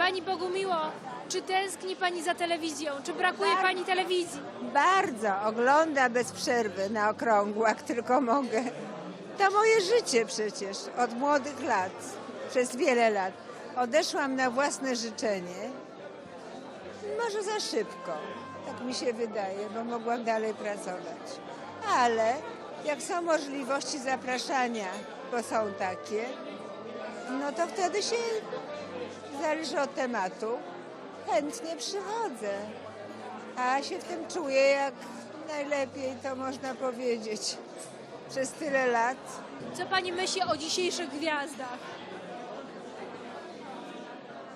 Pani Bogumiło, czy tęskni Pani za telewizją? Czy brakuje Tak. Pani telewizji? Bardzo ogląda bez przerwy na okrągło, jak tylko mogę. To moje życie przecież od młodych lat, przez wiele lat. Odeszłam na własne życzenie. Może za szybko, tak mi się wydaje, bo mogłam dalej pracować. Ale jak są możliwości zapraszania, bo są takie, no to wtedy się zależy od tematu. Chętnie przychodzę. A się w tym czuję jak najlepiej, to można powiedzieć. Przez tyle lat. Co Pani myśli o dzisiejszych gwiazdach?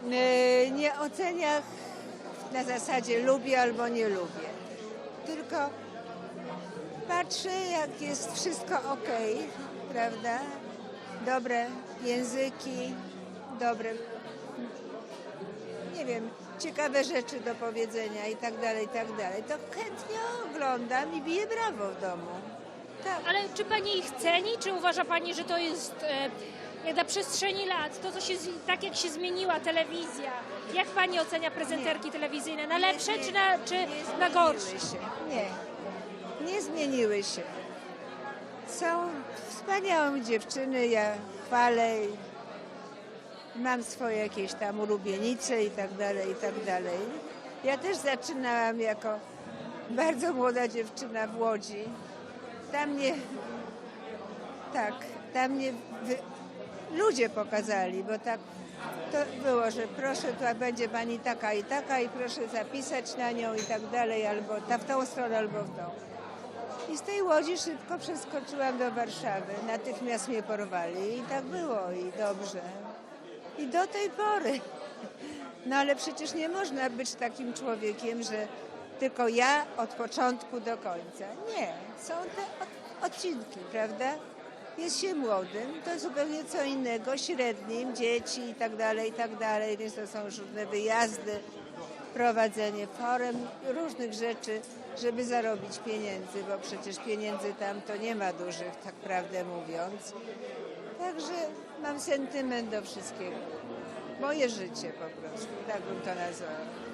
Yy, Nie oceniach na zasadzie lubię albo nie lubię. Tylko patrzę, jak jest wszystko ok, prawda? Dobre języki, dobre, nie wiem, ciekawe rzeczy do powiedzenia i tak dalej, i tak dalej. To chętnie oglądam i biję brawo w domu. Tak. Ale czy Pani ich ceni? Czy uważa Pani, że to jest e, na przestrzeni lat, to co się, tak jak się zmieniła telewizja? Jak Pani ocenia prezenterki telewizyjne? Na lepsze Nie, nie, czy na, czy nie na gorsze? się. Nie, nie zmieniły się. Są wspaniałe dziewczyny, ja chwalę. Mam swoje jakieś tam ulubienice i tak dalej, i tak dalej. Ja też zaczynałam jako bardzo młoda dziewczyna w Łodzi. Tam mnie, tak, tam mnie wy, ludzie pokazali, bo tak to było, że proszę, tu będzie pani taka i taka i proszę zapisać na nią i tak dalej, albo ta w tą stronę, albo w tą. I z tej Łodzi szybko przeskoczyłam do Warszawy. Natychmiast mnie porwali i tak było i dobrze. I do tej pory. No ale przecież nie można być takim człowiekiem, że tylko ja od początku do końca. Nie, są te od- odcinki, prawda? Jest się młodym, to zupełnie co innego, średnim, dzieci i tak dalej, i tak dalej, więc to są różne wyjazdy, prowadzenie forem, różnych rzeczy, żeby zarobić pieniędzy, bo przecież pieniędzy tam to nie ma dużych, tak prawdę mówiąc. Także mam sentyment do wszystkiego. Moje życie po prostu, tak bym to nazwała.